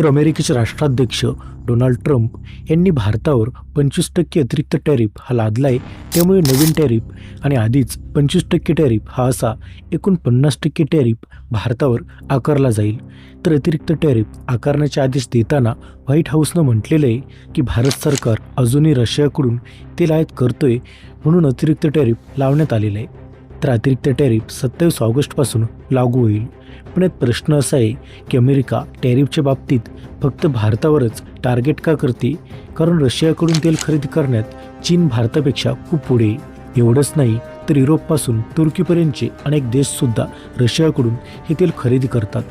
तर अमेरिकेचे राष्ट्राध्यक्ष डोनाल्ड ट्रम्प यांनी भारतावर पंचवीस टक्के अतिरिक्त टॅरिफ हा लादला आहे त्यामुळे नवीन टॅरिफ आणि आधीच पंचवीस टक्के टॅरिफ हा असा एकूण पन्नास टक्के टॅरिफ भारतावर आकारला जाईल. तर अतिरिक्त टॅरिफ आकारण्याचे आदेश देताना व्हाईट हाऊसनं म्हटलेलं आहे की भारत सरकार अजूनही रशियाकडून तेल आयात करतोय म्हणून अतिरिक्त टॅरिफ लावण्यात आलेलं आहे. तर अतिरिक्त टॅरिफ सत्तावीस ऑगस्टपासून लागू होईल. पण यात प्रश्न असा आहे की अमेरिका टॅरिफच्या बाबतीत फक्त भारतावरच टार्गेट का करते? कारण रशियाकडून तेल खरेदी करण्यात चीन भारतापेक्षा खूप पुढे एवढंच नाही तर युरोपपासून तुर्कीपर्यंतचे अनेक देशसुद्धा रशियाकडून हे तेल खरेदी करतात.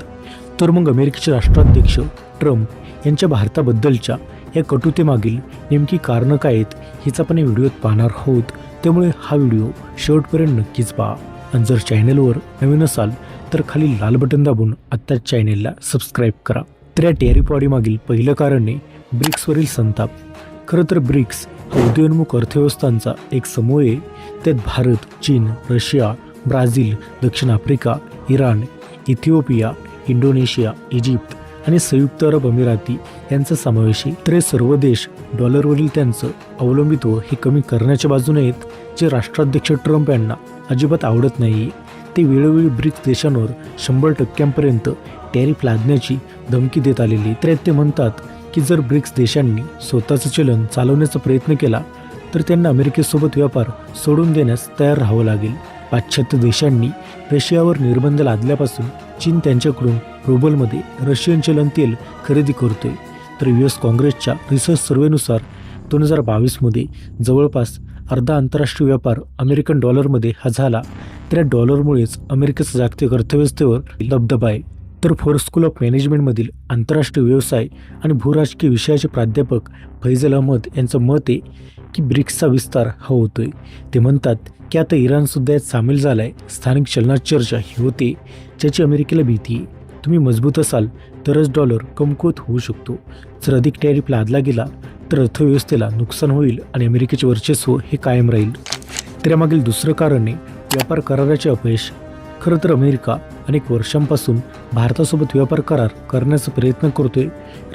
तर मग अमेरिकेचे राष्ट्राध्यक्ष ट्रम्प यांच्या भारताबद्दलच्या या कटुतेमागील नेमकी कारणं काय आहेत हिचा आपण या व्हिडिओत पाहणार आहोत. त्यामुळे हा व्हिडिओ शेवटपर्यंत नक्कीच पहा. आणि जर चॅनेलवर नवीन असाल तर खाली लाल बटन दाबून आत्ताच चॅनेलला सबस्क्राईब करा. तर या टॅरिफवाढी पॉडीमागील पहिलं कारण आहे ब्रिक्सवरील संताप. खरं तर ब्रिक्स हा उदयोन्मुख अर्थव्यवस्थांचा एक समूह आहे. त्यात भारत चीन रशिया ब्राझील दक्षिण Africa Iran Ethiopia Indonesia Egypt आणि संयुक्त अरब अमिराती यांचा समावेश आहे तर हे सर्व देश डॉलरवरील त्यांचं अवलंबित्व हे कमी करण्याच्या बाजूने आहेत जे राष्ट्राध्यक्ष ट्रम्प यांना अजिबात आवडत नाही ते वेळोवेळी ब्रिक्स देशांवर शंभर टक्क्यांपर्यंत टॅरिफ लादण्याची धमकी देत आलेली तर ते म्हणतात की जर ब्रिक्स देशांनी स्वतःचं चलन चालवण्याचा प्रयत्न केला तर त्यांना अमेरिकेसोबत व्यापार सोडून देण्यास तयार राहावं लागेल. पाश्चात्य देशांनी रशियावर निर्बंध लादल्यापासून चीन त्यांच्याकडून रुबलमध्ये रशियन चलन तेल खरेदी करतोय. तर यू एस काँग्रेसच्या रिसर्च सर्वेनुसार दोन हजार बावीसमध्ये जवळपास अर्धा आंतरराष्ट्रीय व्यापार अमेरिकन डॉलरमध्ये हा झाला तर या डॉलरमुळेच अमेरिकेचा जागतिक अर्थव्यवस्थेवर दबदबा आहे. तर फोर स्कूल ऑफ मॅनेजमेंटमधील आंतरराष्ट्रीय व्यवसाय आणि भूराजकीय विषयाचे प्राध्यापक फैजल अहमद यांचं मत आहे की ब्रिक्सचा विस्तार हा होतोय. ते म्हणतात की आता इराणसुद्धा यात सामील झाला आहे स्थानिक चलनात चर्चा ही होते. ज्याची अमेरिकेला भीती आहे. तुम्ही मजबूत असाल तरच डॉलर कमकुवत होऊ शकतो. जर अधिक टॅरिफ लादला गेला तर अर्थव्यवस्थेला नुकसान होईल आणि अमेरिकेचे वर्चस्व हे कायम राहील. त्यामागील दुसरं कारण आहे व्यापार कराराचे अपयश. खरं तर अमेरिका अनेक वर्षांपासून भारतासोबत व्यापार करार करण्याचा प्रयत्न करतोय.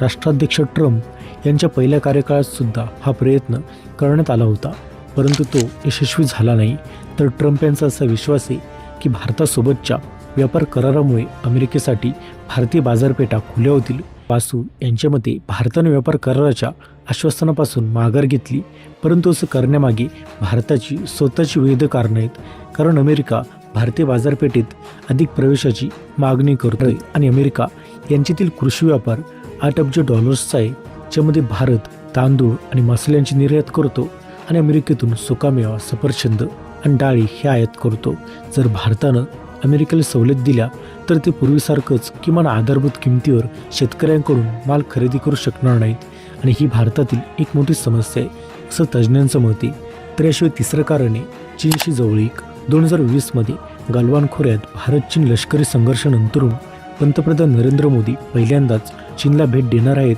राष्ट्राध्यक्ष ट्रम्प यांच्या पहिल्या कार्यकाळात सुद्धा हा प्रयत्न करण्यात आला होता परंतु तो यशस्वी झाला नाही. तर ट्रम्प यांचा असा विश्वास आहे की भारतासोबतच्या व्यापार करारामुळे अमेरिकेसाठी भारतीय बाजारपेठा खुल्या होतील. वासू यांच्या मते भारताने व्यापार कराराच्या आश्वासनापासून माघार घेतली परंतु असं करण्यामागे भारताची स्वतःची विविध कारणं आहेत कारण अमेरिका भारतीय बाजारपेठेत अधिक प्रवेशाची मागणी करतोय. आणि अमेरिका यांच्यातील कृषी व्यापार आठ अब्ज डॉलर्सचा आहे ज्यामध्ये भारत तांदूळ आणि मसाल्यांची निर्यात करतो आणि अमेरिकेतून सुकामेवा सफरचंद आणि डाळी हे आयात करतो. जर भारतानं अमेरिकेला सवलत दिल्या तर ते पूर्वीसारखंच किमान आधारभूत किमतीवर शेतकऱ्यांकडून माल खरेदी करू शकणार नाहीत. आणि ही भारतातील एक मोठी समस्या आहे असं तज्ज्ञांचं मत आहे. तर याशिवाय तिसरं कारण आहे चीनशी जवळीक दोन हजार वीसमध्ये गलवान खोऱ्यात भारत चीन लष्करी संघर्षानंतरून पंतप्रधान नरेंद्र मोदी पहिल्यांदाच चीनला भेट देणार आहेत.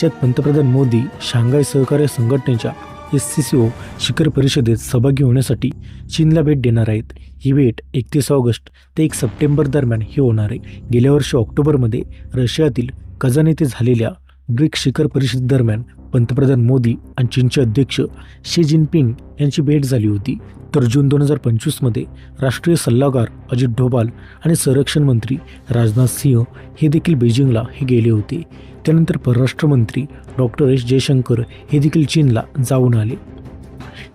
ज्यात पंतप्रधान मोदी शांघाय सहकार्य संघटनेच्या एस सी सी ओ शिखर परिषदेत सहभागी होण्यासाठी चीनला भेट देणार आहेत. ही भेट एकतीस ऑगस्ट ते एक सप्टेंबर दरम्यान ही होणार आहे. गेल्या वर्षी ऑक्टोबरमध्ये रशियातील कझान येथे झालेल्या ब्रिक्स शिखर परिषदेदरम्यान पंतप्रधान मोदी आणि चीनचे अध्यक्ष शी जिनपिंग यांची भेट झाली होती. तर जून दोन हजार पंचवीसमध्ये राष्ट्रीय सल्लागार अजित डोभाल आणि संरक्षण मंत्री राजनाथ सिंह हे देखील बेजिंगला हे गेले होते. त्यानंतर परराष्ट्र मंत्री डॉक्टर एस जयशंकर हे देखील चीनला जाऊन आले.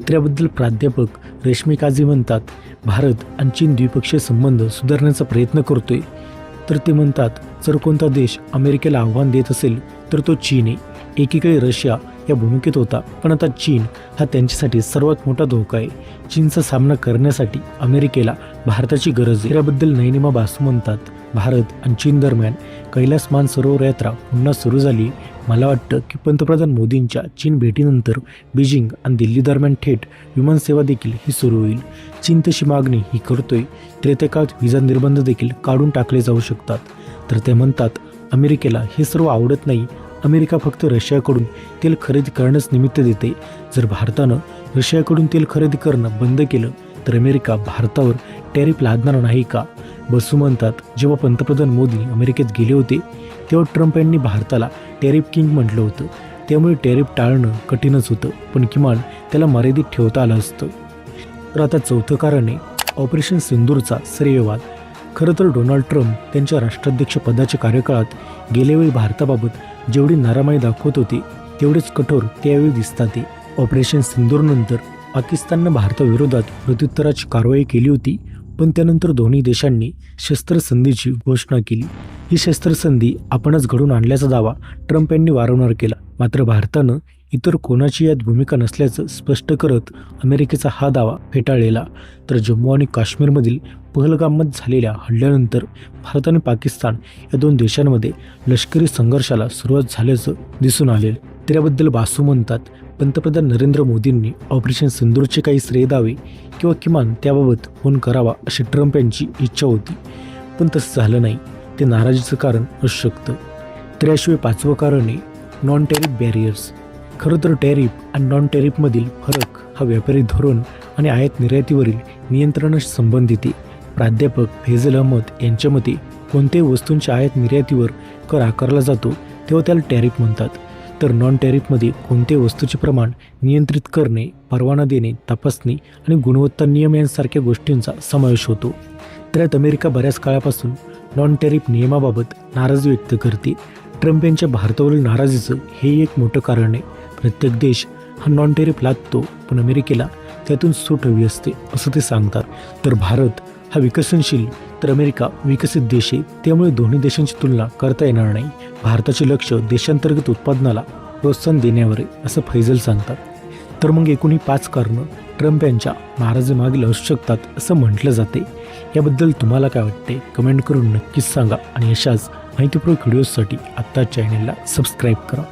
त्याबद्दल प्राध्यापक रेश्मी काझी म्हणतात भारत आणि चीन द्विपक्षीय संबंध सुधारण्याचा प्रयत्न करतोय. तर ते म्हणतात जर कोणता देश अमेरिकेला आव्हान देत असेल तर तो चीन आहे. एकीकडे रशिया या भूमिकेत होता पण आता चीन हा त्यांच्यासाठी सर्वात मोठा धोका आहे. चीनचा सामना करण्यासाठी अमेरिकेला भारताची गरज आहे. याबद्दल नैनिमा बासू म्हणतात भारत आणि चीन दरम्यान कैलास मानसरोवर यात्रा पुन्हा सुरू झाली. मला वाटतं की पंतप्रधान मोदींच्या चीन भेटीनंतर बीजिंग आणि दिल्ली दरम्यान थेट विमानसेवा देखील ही सुरू होईल. चीन तशी मागणी ही करतोय. त्रेत्या व्हिसा निर्बंध देखील काढून टाकले जाऊ शकतात. तर ते म्हणतात अमेरिकेला हे सर्व आवडत नाही. अमेरिका फक्त रशियाकडून तेल खरेदी करण्यास निमित्त देते. जर भारतानं रशियाकडून तेल खरेदी करणं बंद केलं तर अमेरिका भारतावर टॅरिफ लादणार नाही का? बसू म्हणतात जेव्हा पंतप्रधान मोदी अमेरिकेत गेले होते तेव्हा ट्रम्प यांनी भारताला टॅरिफ किंग म्हटलं होतं. त्यामुळे टॅरिफ टाळणं कठीणच होतं पण किमान त्याला मर्यादित ठेवता आलं असतं. तर आता चौथं कारण आहे ऑपरेशन सिंदूरचा श्रेयवाद खरं तर डोनाल्ड ट्रम्प त्यांच्या राष्ट्राध्यक्षपदाच्या कार्यकाळात गेल्यावेळी भारताबाबत जेवढी नारामाई दाखवत होते तेवढेच कठोर त्यावेळी दिसतात. ते ऑपरेशन सिंदूरनंतर पाकिस्ताननं भारताविरोधात प्रत्युत्तराची कारवाई केली होती पण त्यानंतर दोन्ही देशांनी शस्त्रसंधीची घोषणा केली. ही शस्त्रसंधी आपणच घडून आणल्याचा दावा ट्रम्प यांनी वारंवार केला. मात्र भारतानं इतर कोणाची यात भूमिका नसल्याचं स्पष्ट करत अमेरिकेचा हा दावा फेटाळलेला. तर जम्मू आणि काश्मीरमधील पहलगाममध्ये झालेल्या हल्ल्यानंतर भारत आणि पाकिस्तान या दोन देशांमध्ये लष्करी संघर्षाला सुरुवात झाल्याचं दिसून आलेलं. त्याबद्दल बासू म्हणतात पंतप्रधान नरेंद्र मोदींनी ऑपरेशन सिंदूरचे काही श्रेय द्यावे किंवा किमान त्याबाबत फोन करावा अशी ट्रम्प यांची इच्छा होती. पण तसं झालं नाही. ते नाराजीचं कारण असू शकतं. तर याशिवाय पाचवं कारण आहे नॉन टेरिफ बॅरियर्स खरं तर टॅरिफ आणि नॉन टॅरिफमधील फरक हा व्यापारी धोरण आणि आयात निर्यातीवरील नियंत्रणाशी संबंधित प्राध्यापक फैजल अहमद यांच्या मते कोणत्याही वस्तूंच्या आयात निर्यातीवर कर आकारला जातो तेव्हा त्याला टॅरिफ म्हणतात. तर नॉन टॅरिफमध्ये कोणत्याही वस्तूचे प्रमाण नियंत्रित करणे परवाना देणे तपासणी आणि गुणवत्ता नियम यांसारख्या गोष्टींचा समावेश होतो. त्यात अमेरिका बऱ्याच काळापासून नॉन टॅरिफ नियमाबाबत नाराजी व्यक्त करते ट्रम्प यांच्या भारतावरील नाराजीचं हे एक मोठं कारण आहे. प्रत्येक देश हा नॉन टेरिफ लागतो पण अमेरिकेला त्यातून सूट हवी असते असं ते सांगतात. तर भारत हा विकसनशील तर अमेरिका विकसित देश आहे त्यामुळे दोन्ही देशांची तुलना करता येणार नाही. भारताचे लक्ष देशांतर्गत उत्पादनाला प्रोत्साहन देण्यावर आहे असं फैजल सांगतात. तर मग एकूणही पाच कारणं ट्रम्प यांच्या नाराजीमागील असू शकतात असं म्हटलं जाते. याबद्दल तुम्हाला काय वाटते कमेंट करून नक्कीच सांगा. आणि अशाच माहितीपूर्वक व्हिडिओजसाठी आत्ता चॅनेलला सबस्क्राईब करा.